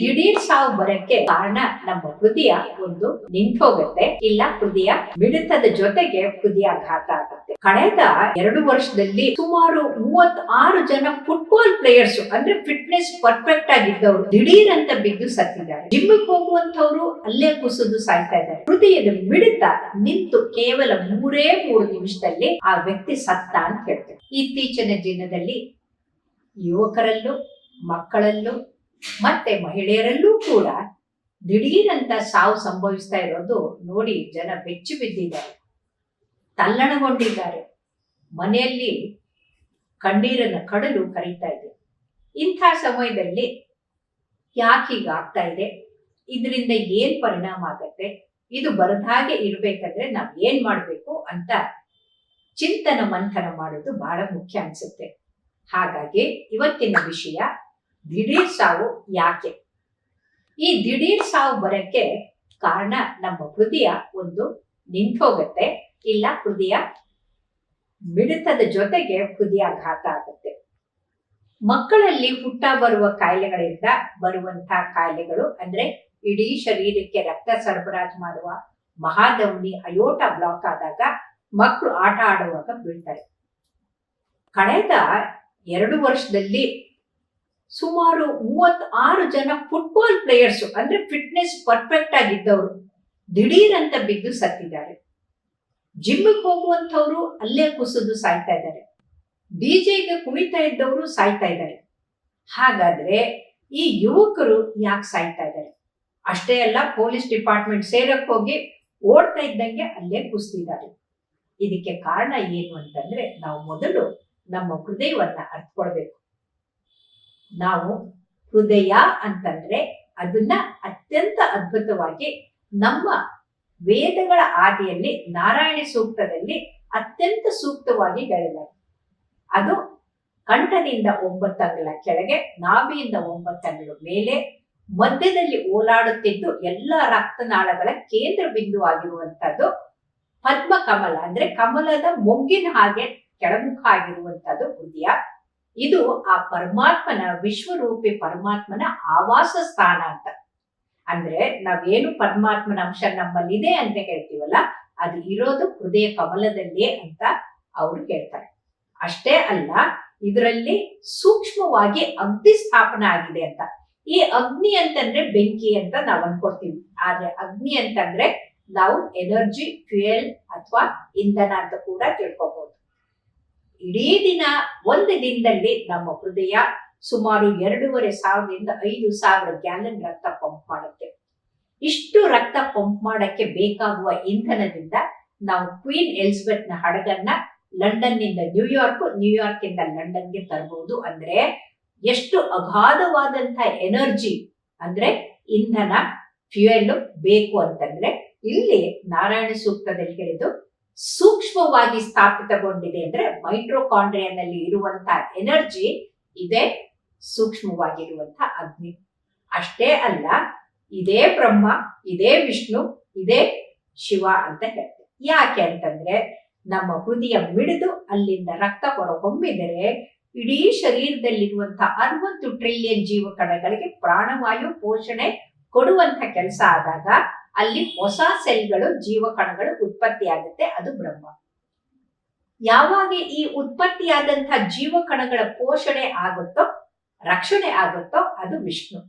ದಿಢೀರ್ ಸಾವು ಬರಕ್ಕೆ ಕಾರಣ ನಮ್ಮ ಹೃದಯ ಒಂದು ನಿಂತೋಗುತ್ತೆ. ಇಲ್ಲ, ಹೃದಯ ಮಿಡಿತದ ಜೊತೆಗೆ ಹೃದಯಾಘಾತ ಆಗುತ್ತೆ. ಕಳೆದ ಎರಡು ವರ್ಷದಲ್ಲಿ ಸುಮಾರು ಮೂವತ್ ಆರು ಜನ ಫುಟ್ಬಾಲ್ ಪ್ಲೇಯರ್ಸ್ ಅಂದ್ರೆ ಫಿಟ್ನೆಸ್ ಪರ್ಫೆಕ್ಟ್ ಆಗಿದ್ದವರು ದಿಢೀರ್ ಅಂತ ಬಿದ್ದು ಸತ್ತಿದ್ದಾರೆ. ಜಿಮ್ಗೆ ಹೋಗುವಂತವ್ರು ಅಲ್ಲೇ ಕುಸಿದು ಸಾಯ್ತಾ ಇದ್ದಾರೆ. ಹೃದಯದ ಮಿಡಿತ ನಿಂತು ಕೇವಲ ಮೂರೇ ಮೂರು ನಿಮಿಷದಲ್ಲಿ ಆ ವ್ಯಕ್ತಿ ಸತ್ತ ಅಂತ ಹೇಳ್ತಾರೆ ಇತ್ತೀಚಿನ ದಿನದಲ್ಲಿ ಯುವಕರಲ್ಲೂ ಮಕ್ಕಳಲ್ಲೂ ಮತ್ತೆ ಮಹಿಳೆಯರಲ್ಲೂ ಕೂಡ ದಿಢೀರಂತ ಸಾವು ಸಂಭವಿಸ್ತಾ ಇರೋದು ನೋಡಿ ಜನ ಬೆಚ್ಚಿ ಬಿದ್ದಿದ್ದಾರೆ. ತಲ್ಲಣಗೊಂಡಿದ್ದಾರೆ. ಮನೆಯಲ್ಲಿ ಕಣ್ಣೀರನ್ನ ಕಡಲು ಕರೀತಾ ಇದೆ. ಇಂಥ ಸಮಯದಲ್ಲಿ ಯಾಕೆ ಹೀಗಾಗ್ತಾ ಇದೆ? ಇದರಿಂದ ಏನ್ ಪರಿಣಾಮ ಆಗತ್ತೆ? ಇದು ಬರದಾಗೆ ಇರ್ಬೇಕಂದ್ರೆ ನಾವ್ ಏನ್ ಮಾಡ್ಬೇಕು ಅಂತ ಚಿಂತನ ಮಂಥನ ಮಾಡೋದು ಬಹಳ ಮುಖ್ಯ ಅನ್ಸುತ್ತೆ. ಹಾಗಾಗಿ ಇವತ್ತಿನ ವಿಷಯ ದಿಢೀರ್ ಸಾವು ಯಾಕೆ? ಈ ದಿಢೀರ್ ಸಾವು ಬರಕ್ಕೆ ಕಾರಣ ನಮ್ಮ ಹೃದಯ ಒಂದು ನಿಂತೋಗುತ್ತೆ ಇಲ್ಲ ಹೃದಯ ಮಿಡಿತದ ಜೊತೆಗೆ ಹೃದಯಾಘಾತ ಆಗುತ್ತೆ. ಮಕ್ಕಳಲ್ಲಿ ಹುಟ್ಟ ಬರುವ ಕಾಯಿಲೆಗಳಿಂದ ಬರುವಂತಹ ಕಾಯಿಲೆಗಳು ಅಂದ್ರೆ ಇಡೀ ಶರೀರಕ್ಕೆ ರಕ್ತ ಸರಬರಾಜು ಮಾಡುವ ಮಹಾಧಮನಿ ಅಯೋಟ ಬ್ಲಾಕ್ ಆದಾಗ ಮಕ್ಕಳು ಆಟ ಆಡುವಾಗ ಬೀಳ್ತಾರೆ. ಕಳೆದ ಎರಡು ವರ್ಷದಲ್ಲಿ ಸುಮಾರು ಮೂವತ್ ಆರು ಜನ ಫುಟ್ಬಾಲ್ ಪ್ಲೇಯರ್ಸು ಅಂದ್ರೆ ಫಿಟ್ನೆಸ್ ಪರ್ಫೆಕ್ಟ್ ಆಗಿದ್ದವರು ಅಂತ ಬಿದ್ದು ಸತ್ತಿದ್ದಾರೆ. ಜಿಮ್ಗೆ ಹೋಗುವಂಥವ್ರು ಅಲ್ಲೇ ಕುಸಿದು ಸಾಯ್ತಾ ಇದ್ದಾರೆ. ಡಿಜೆಗೆ ಕುಣಿತಾ ಇದ್ದವರು ಸಾಯ್ತಾ ಇದ್ದಾರೆ. ಹಾಗಾದ್ರೆ ಈ ಯುವಕರು ಯಾಕೆ ಸಾಯ್ತಾ ಇದ್ದಾರೆ? ಅಷ್ಟೇ ಅಲ್ಲ ಪೊಲೀಸ್ ಡಿಪಾರ್ಟ್ಮೆಂಟ್ ಸೇರಕ್ಕೆ ಹೋಗಿ ಓಡ್ತಾ ಇದ್ದಂಗೆ ಅಲ್ಲೇ ಕುಸಿದಿದ್ದಾರೆ ಇದಕ್ಕೆ ಕಾರಣ ಏನು ಅಂತಂದ್ರೆ, ನಾವು ಮೊದಲು ನಮ್ಮ ಹೃದಯವನ್ನ ಅರ್ಥಕೊಳ್ಬೇಕು ನಾವು ಹೃದಯ ಅಂತಂದ್ರೆ ಅದನ್ನ ಅತ್ಯಂತ ಅದ್ಭುತವಾಗಿ ನಮ್ಮ ವೇದಗಳ ಆದಿಯಲ್ಲಿ ನಾರಾಯಣ ಸೂಕ್ತದಲ್ಲಿ ಅತ್ಯಂತ ಸೂಕ್ತವಾಗಿ ಹೇಳಲಾಗಿದೆ. ಅದು ಕಂಠದಿಂದ ಒಂಬತ್ತಂಗಳ ಕೆಳಗೆ, ನಾಭಿಯಿಂದ ಒಂಬತ್ತಂಗಳ ಮೇಲೆ, ಮಧ್ಯದಲ್ಲಿ ಓಲಾಡುತ್ತಿದ್ದು ಎಲ್ಲ ರಕ್ತನಾಳಗಳ ಕೇಂದ್ರ ಬಿಂದು ಆಗಿರುವಂತದ್ದು ಪದ್ಮ ಕಮಲ ಅಂದ್ರೆ ಕಮಲದ ಮೊಗ್ಗಿನ ಹಾಗೆ ಕೆಳಮುಖ ಆಗಿರುವಂತದ್ದು ಹೃದಯ. ಇದು ಆ ಪರಮಾತ್ಮನ ವಿಶ್ವರೂಪಿ ಪರಮಾತ್ಮನ ಆವಾಸ ಸ್ಥಾನ ಅಂತ. ಅಂದ್ರೆ ನಾವೇನು ಪರಮಾತ್ಮನ ಅಂಶ ನಮ್ಮಲ್ಲಿದೆ ಅಂತ ಹೇಳ್ತೀವಲ್ಲ, ಅದು ಇರೋದು ಹೃದಯ ಕಮಲದಲ್ಲೇ ಅಂತ ಅವರು ಹೇಳ್ತಾರೆ. ಅಷ್ಟೇ ಅಲ್ಲ, ಇದರಲ್ಲಿ ಸೂಕ್ಷ್ಮವಾಗಿ ಅಗ್ನಿ ಸ್ಥಾಪನ ಆಗಿದೆ ಅಂತ. ಈ ಅಗ್ನಿ ಅಂತಂದ್ರೆ ಬೆಂಕಿ ಅಂತ ನಾವು ಅನ್ಕೊಡ್ತೀವಿ ಆದ್ರೆ ಅಗ್ನಿ ಅಂತಂದ್ರೆ ನಾವು ಎನರ್ಜಿ, ಫ್ಯೂಯಲ್ ಅಥವಾ ಇಂಧನ ಅಂತ ಕೂಡ ತಿಳ್ಕೊಬಹುದು ಇಡೀ ದಿನ ಒಂದು ದಿನದಲ್ಲಿ ನಮ್ಮ ಹೃದಯ ಸುಮಾರು ಎರಡೂವರೆ ಸಾವಿರದಿಂದ ಐದು ಸಾವಿರ ಗ್ಯಾಲನ್ ರಕ್ತ ಪಂಪ್ ಮಾಡುತ್ತೆ. ಇಷ್ಟು ರಕ್ತ ಪಂಪ್ ಮಾಡಕ್ಕೆ ಬೇಕಾಗುವ ಇಂಧನದಿಂದ ನಾವು ಕ್ವೀನ್ ಎಲಿಜಬೆತ್ನ ಹಡಗನ್ನ ಲಂಡನ್ನಿಂದ ನ್ಯೂಯಾರ್ಕ್ ನ್ಯೂಯಾರ್ಕ್ ಇಂದ ಲಂಡನ್ಗೆ ತರಬಹುದು ಅಂದ್ರೆ ಎಷ್ಟು ಅಗಾಧವಾದಂತಹ ಎನರ್ಜಿ, ಅಂದ್ರೆ ಇಂಧನ ಫ್ಯೂಯಲ್ ಬೇಕು ಅಂತಂದ್ರೆ ಇಲ್ಲಿ ನಾರಾಯಣ ಸೂಕ್ತದಲ್ಲಿ ಹೇಳಿದ್ದು ಸೂಕ್ಷ್ಮವಾಗಿ ಸ್ಥಾಪಿತಗೊಂಡಿದೆ ಅಂದ್ರೆ ಮೈಟ್ರೋಕಾಂಡ್ರಿಯಾನಲ್ಲಿ ಇರುವಂತಹ ಎನರ್ಜಿ ಇದೆ ಸೂಕ್ಷ್ಮವಾಗಿರುವಂತಹ ಅಗ್ನಿ. ಅಷ್ಟೇ ಅಲ್ಲ, ಇದೇ ಬ್ರಹ್ಮ, ಇದೇ ವಿಷ್ಣು, ಇದೇ ಶಿವ ಅಂತ ಹೇಳ್ತಾರೆ ಯಾಕೆ ಅಂತಂದ್ರೆ ನಮ್ಮ ಹೃದಯ ಮಿಡಿದು ಅಲ್ಲಿಂದ ರಕ್ತ ಹೊರಹೊಮ್ಮಿದರೆ ಇಡೀ ಶರೀರದಲ್ಲಿರುವಂತಹ ಅರವತ್ತು ಟ್ರಿಲಿಯನ್ ಜೀವಕಣಗಳಿಗೆ ಪ್ರಾಣವಾಯು ಪೋಷಣೆ ಕೊಡುವಂತ ಕೆಲಸ ಆದಾಗ ಅಲ್ಲಿ ಹೊಸ ಸೆಲ್ಗಳು, ಜೀವಕಣಗಳು ಉತ್ಪತ್ತಿ ಆಗುತ್ತೆ ಅದು ಬ್ರಹ್ಮ. ಯಾವಾಗ ಈ ಉತ್ಪತ್ತಿಯಾದಂತಹ ಜೀವಕಣಗಳ ಪೋಷಣೆ ಆಗುತ್ತೋ, ರಕ್ಷಣೆ ಆಗುತ್ತೋ, ಅದು ವಿಷ್ಣು.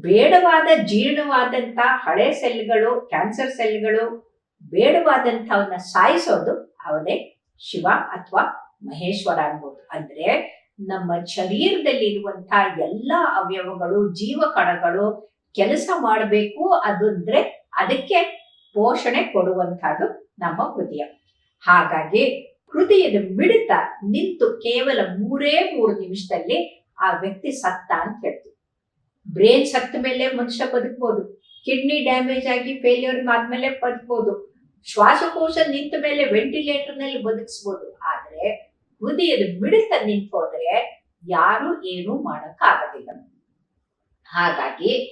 ಬೇಡವಾದ ಜೀರ್ಣವಾದಂತ ಹಳೆ ಸೆಲ್ಗಳು, ಕ್ಯಾನ್ಸರ್ ಸೆಲ್ಗಳು, ಬೇಡವಾದಂಥವನ್ನ ಸಾಯಿಸೋದು ಅವನೇ ಶಿವ ಅಥವಾ ಮಹೇಶ್ವರ ಅನ್ಬೋದು. ಅಂದ್ರೆ ನಮ್ಮ ಶರೀರದಲ್ಲಿ ಇರುವಂತಹ ಎಲ್ಲಾ ಅವಯವಗಳು, ಜೀವಕಣಗಳು ಕೆಲಸ ಮಾಡಬೇಕು ಅದಂದ್ರೆ ಅದಕ್ಕೆ ಪೋಷಣೆ ಕೊಡುವಂತಹದ್ದು ನಮ್ಮ ಹೃದಯ. ಹಾಗಾಗಿ ಹೃದಯದ ಮಿಡಿತ ನಿಂತು ಕೇವಲ ಮೂರೇ ಮೂರು ನಿಮಿಷದಲ್ಲಿ ಆ ವ್ಯಕ್ತಿ ಸತ್ತ ಅಂತ ಹೇಳ್ತೀವಿ. ಬ್ರೇನ್ ಸತ್ತ ಮೇಲೆ ಮನುಷ್ಯ ಬದುಕ್ಬೋದು, ಕಿಡ್ನಿ ಡ್ಯಾಮೇಜ್ ಆಗಿ ಫೇಲ್ಯೂರ್ ಆದ್ಮೇಲೆ ಬದುಕ್ಬೋದು, ಶ್ವಾಸಕೋಶ ನಿಂತ ಮೇಲೆ ವೆಂಟಿಲೇಟರ್ನಲ್ಲಿ ಬದುಕಿಸ್ಬೋದು. ಆದ್ರೆ ಹೃದಯದ ಮಿಡಿತ ನಿಂತು ಹೋದ್ರೆ ಯಾರು ಏನು ಮಾಡಕ್ಕಾಗದಿಲ್ಲ. ಹಾಗಾಗಿ